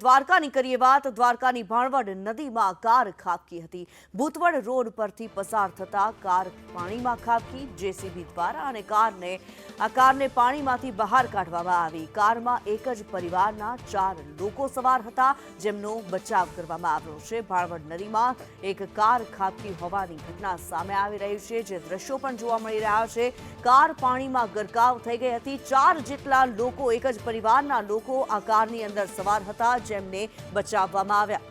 દ્વારકાની કરીએ વાત. દ્વારકાની ભાણવડ નદીમાં કાર ખાબકી હતી. ભૂતવડ રોડ પરથી પસાર થતા કાર પાણીમાં ખાબકી. જેસીબી દ્વારા અને કારને, આ કારને પાણીમાંથી બહાર કાઢવામાં આવી. કારમાં એક જ પરિવારના ચાર લોકો સવાર હતા, જેમનો બચાવ કરવામાં આવ્યો છે. ભાણવડ નદીમાં એક કાર ખાબકી હોવાની ઘટના સામે આવી રહી છે, જે દ્રશ્યો પણ જોવા મળી રહ્યા છે. કાર પાણીમાં ગરકાવ થઈ ગઈ હતી. ચાર જેટલા લોકો, એક જ પરિવારના લોકો આ કારની અંદર સવાર હતા જેમને બચાવવામાં આવ્યા.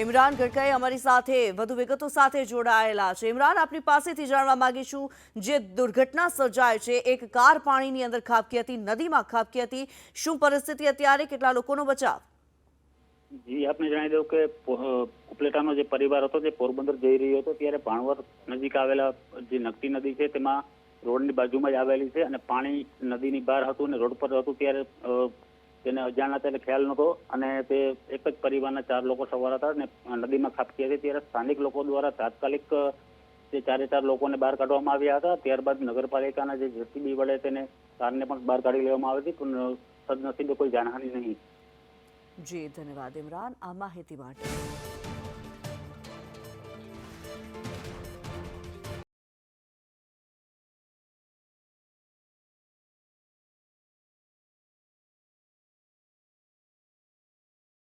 ઇમરાન ગડકરી અમારી સાથે, વધુ વિગતો સાથે જોડાયેલા છે. ઇમરાન, આપની પાસેથી જાણવા માંગીશું, જે દુર્ઘટના સર્જાય છે, એક કાર પાણીની અંદર ખાબકી હતી, નદીમાં ખાબકી હતી, શું પરિસ્થિતિ અત્યારે, કેટલા લોકોનો બચાવ? જી, આપને જણાવી દઉં કે ઉપલેટાનો જે પરિવાર હતો, જે પોરબંદર જઈ રહ્યો હતો, ત્યારે ભાણવર નજીક આવેલા જે નકટી નદી છે, તેમાં રોડની બાજુમાં જ આવેલી છે અને પાણી નદીની બહાર હતું અને રોડ પર હતું ત્યારે તેને અજાણ હતા એટલે ખ્યાલ નહોતો અને તે એક જ પરિવારના ચાર લોકો સવાર હતા અને નદીમાં ખાબકી હતી. ત્યારે સ્થાનિક લોકો દ્વારા તાત્કાલિક તે ચારે ચાર લોકોને બહાર કાઢવામાં આવ્યા હતા. ત્યારબાદ નગરપાલિકાના જે જેસીબી વડે તેને કારને પણ બહાર કાઢી લેવામાં આવી હતી, પણ સદનસીબે કોઈ જાનહાની નહીં. જી, ધન્યવાદ, ઇમરાન. આ માહિતી માટે.